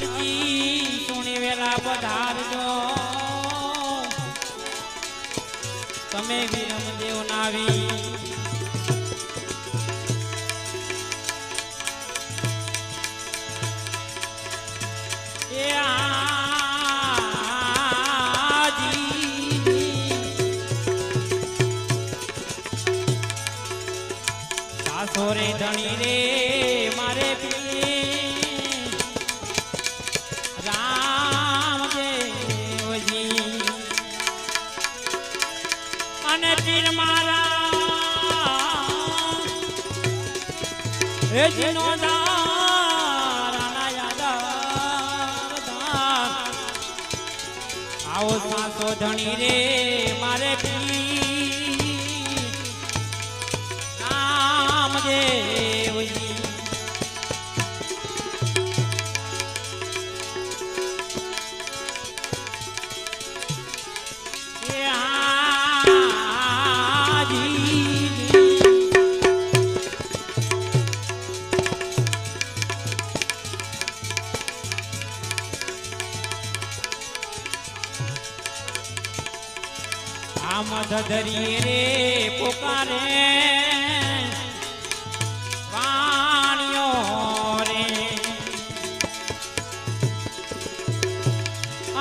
અરજી સુણી વેલા પધારજો. તમે વિરમદેવ નાવી હે જીનો આવો સાસો ધણી રે મારે ધરીએ રે પોકારે વાણિયો રે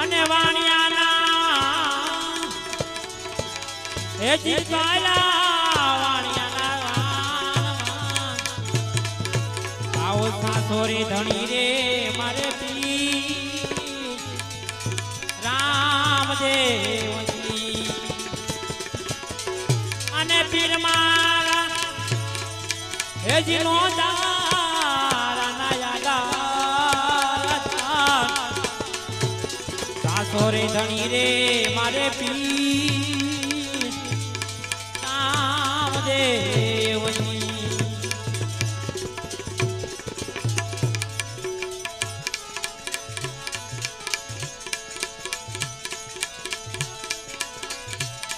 અને વાણિયાના હે જીતવાલા વાણિયાના. આવો સાસોરી ધણી રે મારે પી રામદેવજી હેજી નો દારા નાયા સાસો રે ધણી રે મારે પી રામદેવજી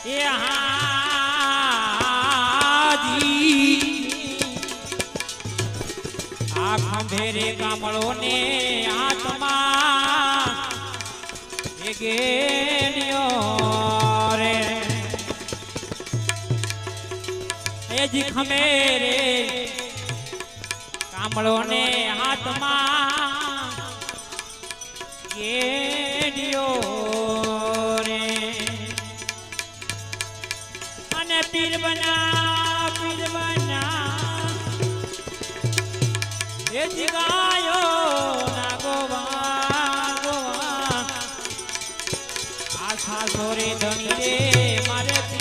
એ હાજી આ ખંભેરે કામળો ને આત્મા રે. એ જી ખંભેરે કામળો ને હાથમાં ગેડિયો રે. અને પીર બના ધણી રે મારે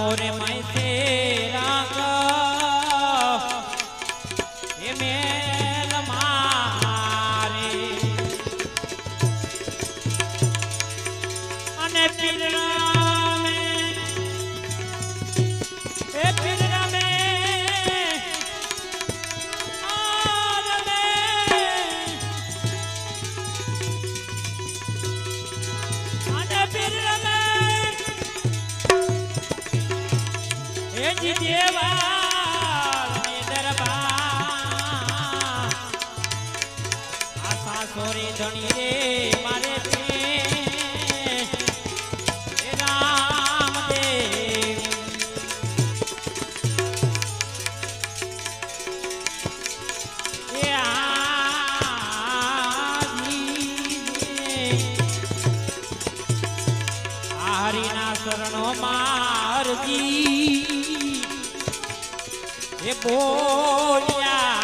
મોરે માય અને પીરણા જી દેવા દરબાર. આશા સોરે ધણી રે મારે હરિના શરણો મારજી એ બોલ્યા.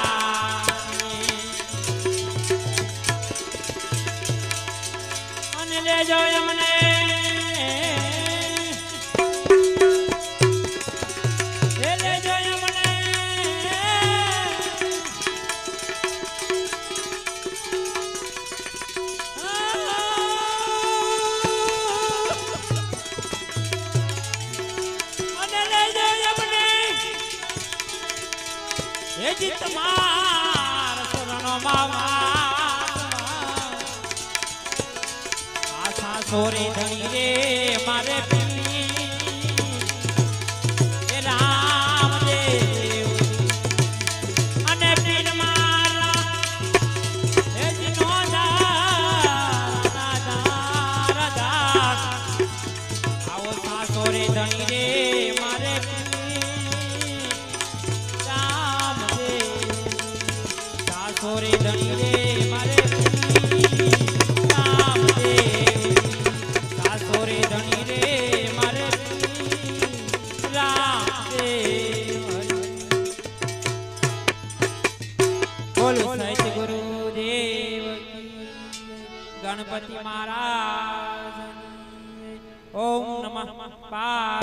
અને લેજો એમને પાવા. આશા સોરે ધણી રે મારે ગણપતિ મહારાજ. ઓમ નમઃ. પા